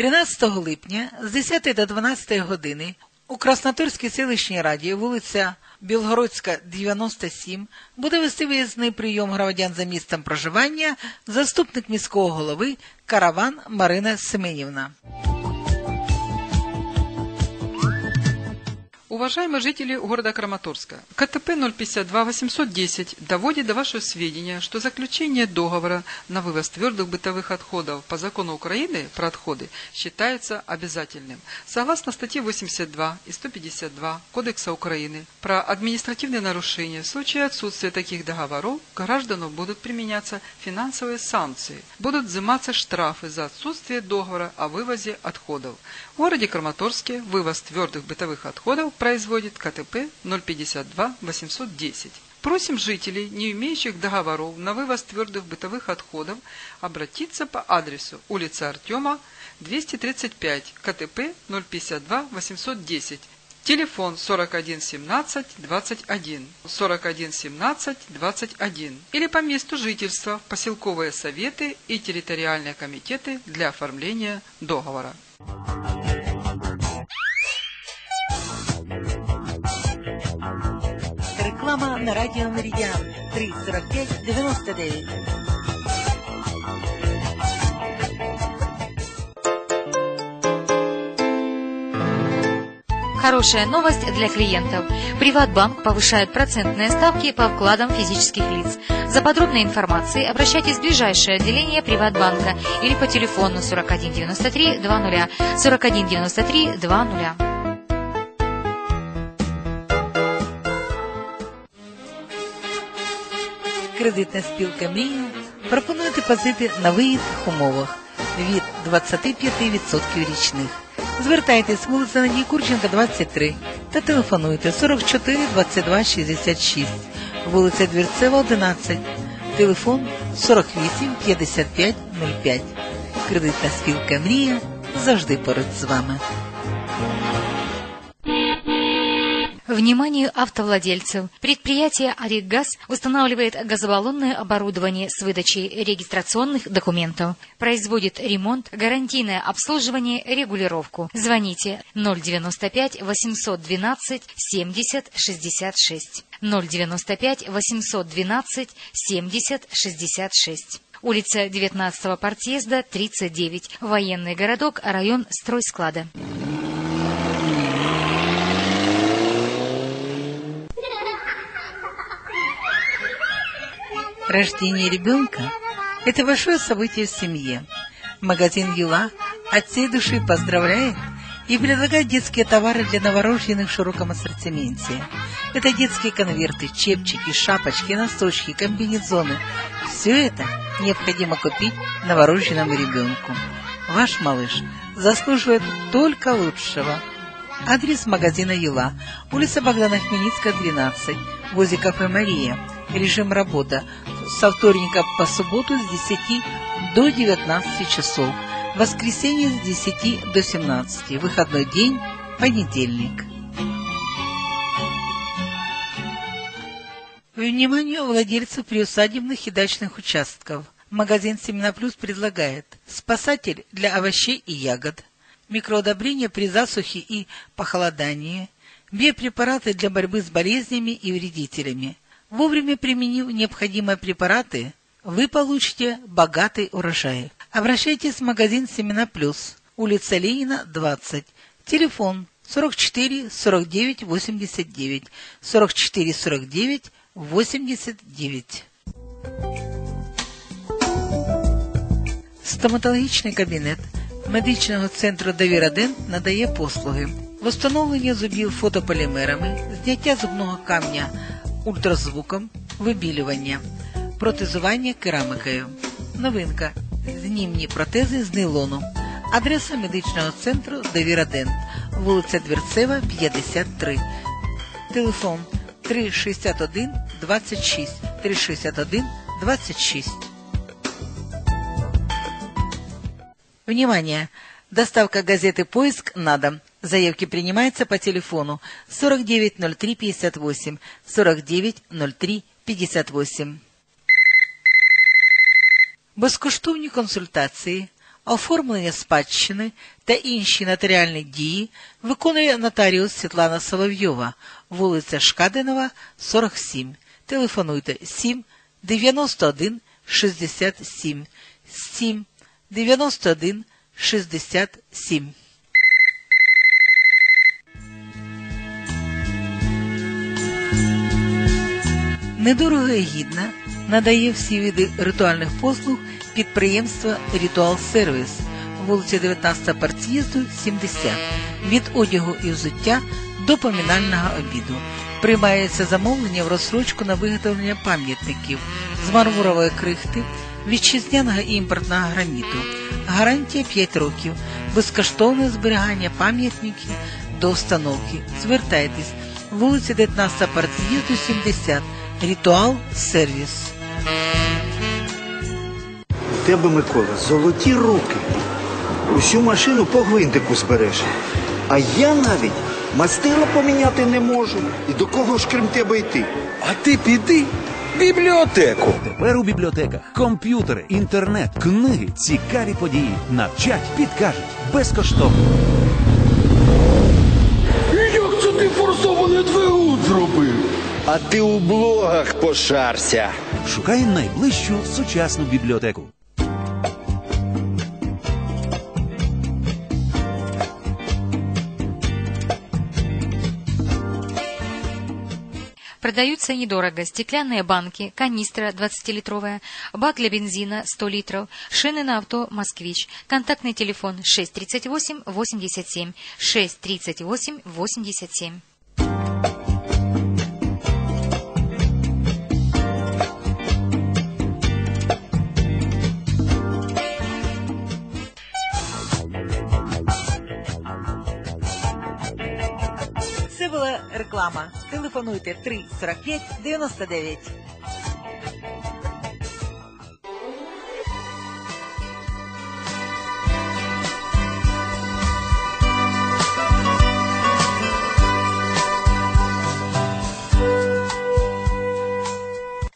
13 липня з 10 до 12 години у Краснотурській селищній раді вулиця Білгородська, 97, буде вести виїзний прийом громадян за місцем проживання заступник міського голови Караван Марина Семенівна. Уважаемые жители города Краматорска, КТП 052 810 доводит до вашего сведения, что заключение договора на вывоз твердых бытовых отходов по закону Украины про отходы считается обязательным. Согласно статье 82 и 152 Кодекса Украины про административные нарушения, в случае отсутствия таких договоров гражданам будут применяться финансовые санкции, будут взиматься штрафы за отсутствие договора о вывозе отходов. В городе Краматорске вывоз твердых бытовых отходов производит КТП 052 810. Просим жителей, не имеющих договоров на вывоз твердых бытовых отходов, обратиться по адресу улица Артема, 235, КТП 052 810. Телефон 41 17 21 41 17 21 или по месту жительства поселковые советы и территориальные комитеты для оформления договора. Реклама на радіо Меридіан 345 99. Хорошая новость для клиентов. Приватбанк повышает процентные ставки по вкладам физических лиц. За подробной информацией обращайтесь в ближайшее отделение Приватбанка или по телефону 4193 20 4193 20. Кредитна спілка Мрія пропонує депозити на вигідних умовах від 25% річних. Звертайтесь вулиця Надії Курченка, 23 та телефонуйте 44 22 66, вулиця Двірцева, 11, телефон 48 55 05. Кредитна спілка Мрія завжди поруч з вами. Вниманию автовладельцев! Предприятие «Аригаз» устанавливает газобаллонное оборудование с выдачей регистрационных документов. Производит ремонт, гарантийное обслуживание, регулировку. Звоните 095 812 70 66. 095 812 70 66. Улица 19-го партъезда, 39. Военный городок, район стройсклада. Рождение ребенка – это большое событие в семье. Магазин Юла от всей души поздравляет и предлагает детские товары для новорожденных в широком ассортименте. Это детские конверты, чепчики, шапочки, носочки, комбинезоны. Все это необходимо купить новорожденному ребенку. Ваш малыш заслуживает только лучшего. Адрес магазина Юла, улица Богдана Хмельницкая, 12, возле кафе «Мария». Режим работа со вторника по субботу с 10 до 19 часов. Воскресенье с 10 до 17. Выходной день – понедельник. Вниманию владельцев приусадебных и дачных участков. Магазин «Семена Плюс» предлагает спасатель для овощей и ягод, микроудобрения при засухе и похолодании, биопрепараты для борьбы с болезнями и вредителями. Вовремя применив необходимые препараты, вы получите богатый урожай. Обращайтесь в магазин «Семена Плюс», улица Ленина, 20, телефон 44 49 89, 44 49 89. Стоматологічний кабінет медичного центру «Довіра Дент» надає послуги встановлення зубів фотополімерами, зняття зубного камня ультразвуком, вибілювання, протезування керамикою. Новинка. Знімні протези з нейлону. Адреса медичного центру «Довіра Дент», вулиця Двірцева, 53. Телефон 361 26 361 26. Внимание! Доставка газеты «Поиск» на дом. Заявки принимаются по телефону 490358, 490358. Безкоштовні консультації, оформлення спадщини та інші нотаріальні дії виконує нотаріус Світлана Соловйова, вулиця Шкадинова, 47. Телефонуйте 7 91 67 7 91 67. Недорого і гідно надає всі види ритуальних послуг підприємства Ритуал Сервіс, вулиця 19 парт'їзду, 70, від одягу і взуття до помінального обіду. Приймається замовлення в розсрочку на виготовлення пам'ятників з мармурової крихти, вітчизняного і імпортного граніту. Гарантія 5 років, безкоштовне зберігання пам'ятників до установки. Звертайтесь, вулиця 19 парт'їзду, 70, Ритуал Сервіс. У тебе, Микола, золоті руки. Усю машину по гвинтику збереш. А я навіть мастила поміняти не можу. І до кого ж крім тебе йти? А ти піди в бібліотеку. Тепер у бібліотеках комп'ютери, інтернет, книги, цікаві події. Навчать, підкажуть безкоштовно. А ти у блогах пошарся. Шукай найближчу сучасну бібліотеку. Продаются недорого стеклянные банки, канистра 20-литровая, бак для бензина 100 литров, шины на авто «Москвич», контактный телефон 638 87 реклама. Телефонуйте 3 45 99.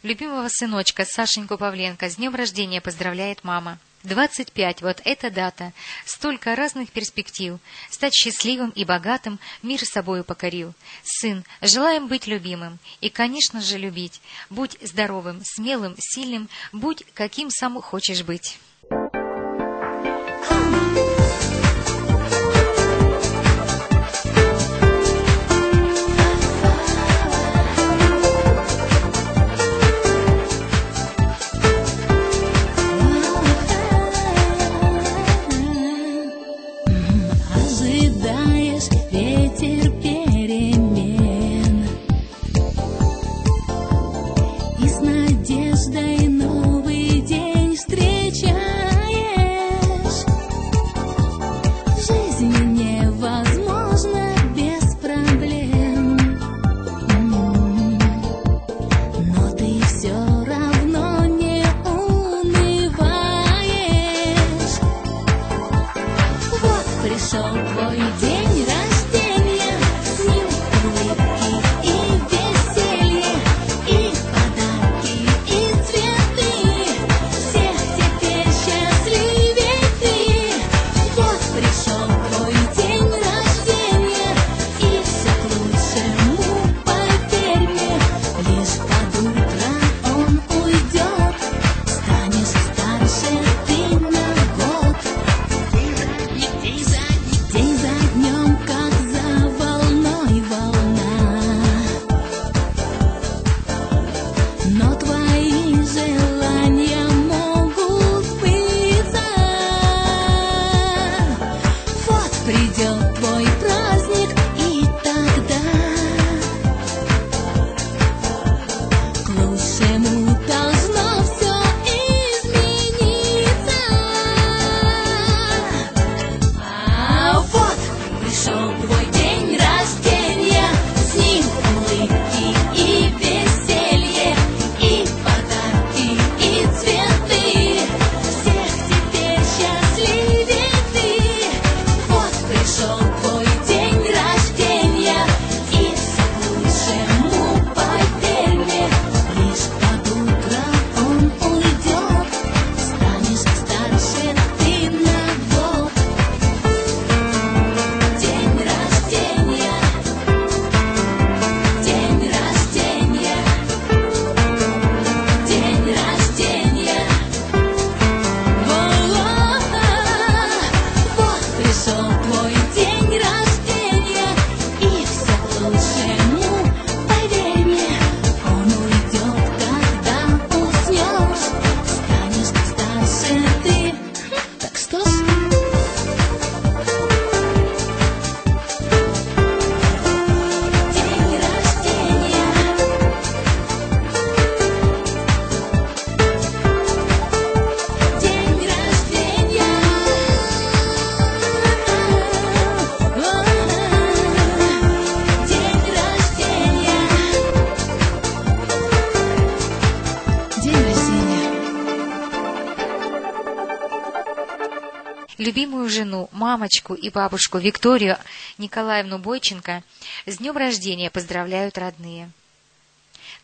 Любимого сыночка Сашеньку Павленко с днем рождения поздравляет мама. 25, вот эта дата. Столько разных перспектив. Стать счастливым и богатым мир собою покорил. Сын, желаем быть любимым. И, конечно же, любить. Будь здоровым, смелым, сильным. Будь каким сам хочешь быть. those. Любимую жену, мамочку и бабушку Викторию Николаевну Бойченко с днем рождения поздравляют родные.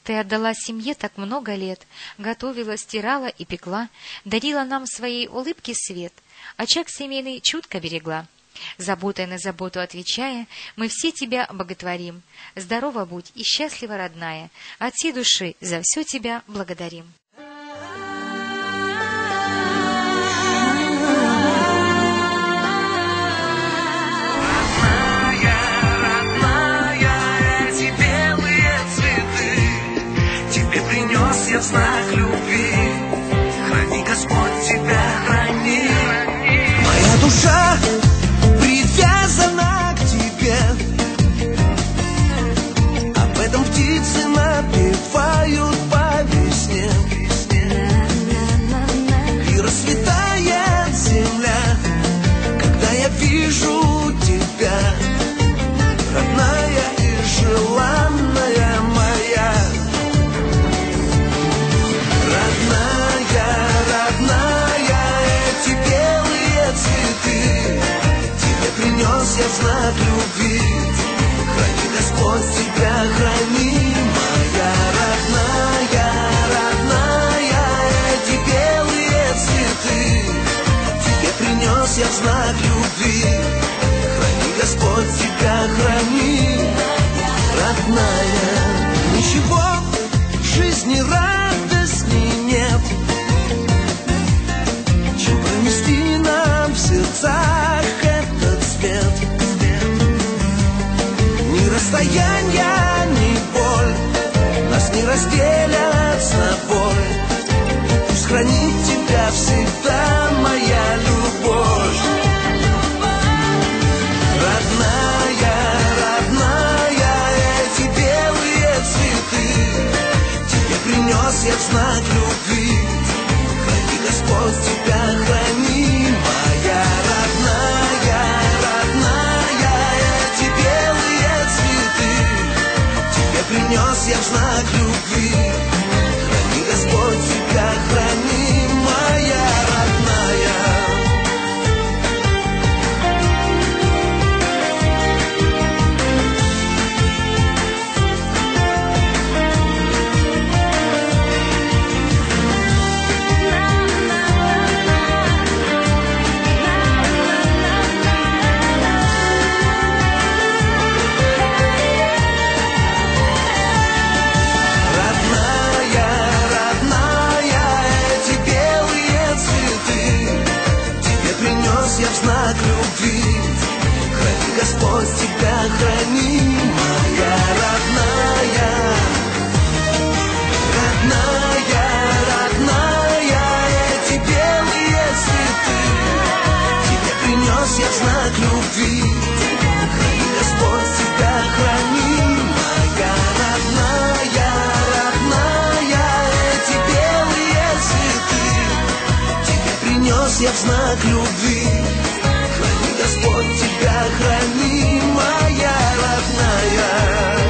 Ты отдала семье так много лет, готовила, стирала и пекла, дарила нам своей улыбки свет, очаг семейный чутко берегла. Заботой на заботу отвечая, мы все тебя боготворим. Здорова будь и счастлива, родная, от всей души за все тебя благодарим. Я в знак любви. Храни Господь тебя, храни. Моя душа Тебя, храни, родная. Ничего в жизни радостней нет, чем пронести нам в сердцах этот свет. Ни расстояние, ни боль нас не разделят с тобой. Пусть хранит тебя всегда моя любовь. Цветы Тебе принес я знак любви. Храни Господь тебя, храни, моя родная, родная, эти белые цветы. Тебе принес я в знак любви. Храни Господь тебя, храни, моя родная